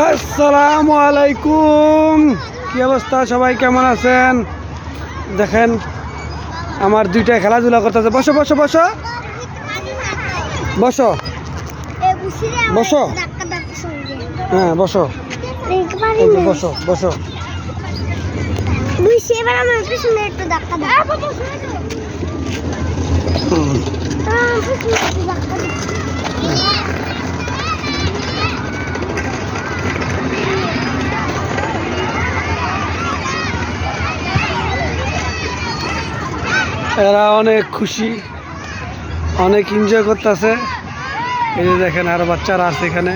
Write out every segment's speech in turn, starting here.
আসসালামু আলাইকুম। কি অবস্থা? সবাই কেমন আছেন? দেখেন, আমার দুইটা খেলাধুলা করতেছে। বসো বসো বসো। বসো। বসো। হ্যাঁ বসো। বসো বসো। একটু এরা অনেক খুশি, অনেক এনজয় করতেছে। এই যে দেখেন আর বাচ্চারা আছে এখানে।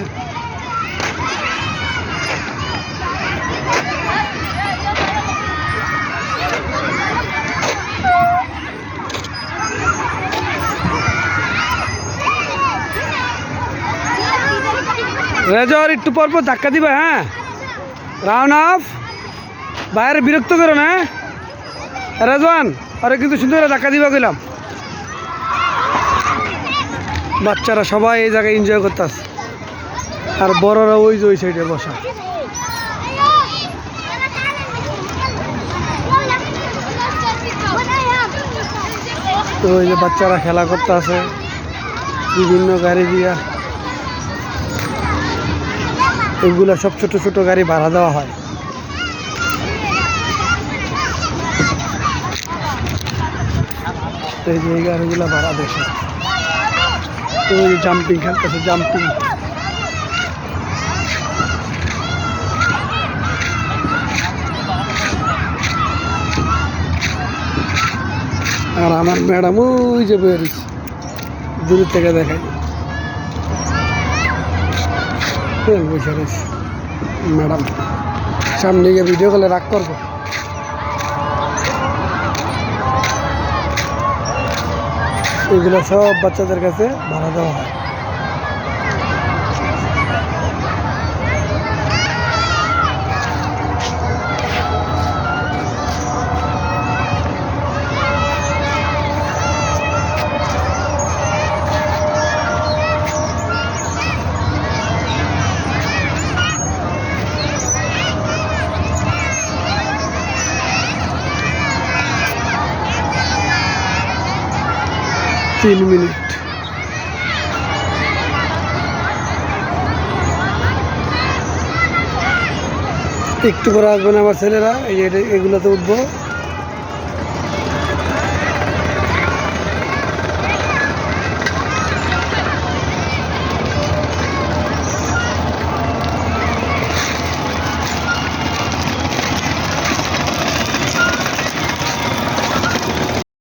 রেজর একটু পর পর ধাক্কা দিবে হ্যাঁ? রাউন্ড অফ বাইরে বিরক্ত করো না হ্যাঁ? রেজওয়ান আরে কিন্তু সুন্দর ধাক্কা দিবা গেলাম বাচ্চারা সবাই এই জায়গায় এনজয় করতেছে। আর বড়রা ওই যে ওই সাইডে বসা। তো ওই যে বাচ্চারা খেলা করতে আছে বিভিন্ন গাড়ি দিয়া। এগুলা সব ছোট ছোট গাড়ি ভাড়া দেওয়া হয়। এই যে এই গাড়িগুলো ভাড়া দেশে। তো ওই জাম্পিং খেলতেছে জাম্পিং আর আমার ম্যাডাম ওই যে বেরিয়েছে দূর থেকে দেখাই। এই বসে রয়েছে। ম্যাডাম, সামনে গিয়ে ভিডিও কলে রাগ করব? এগুলো সব বাচ্চাদের কাছে ভাড়া দেওয়া হয়। তিন মিনিট। একটু করে আসবে আমার ছেলেরা এই এগুলোতে উঠবো।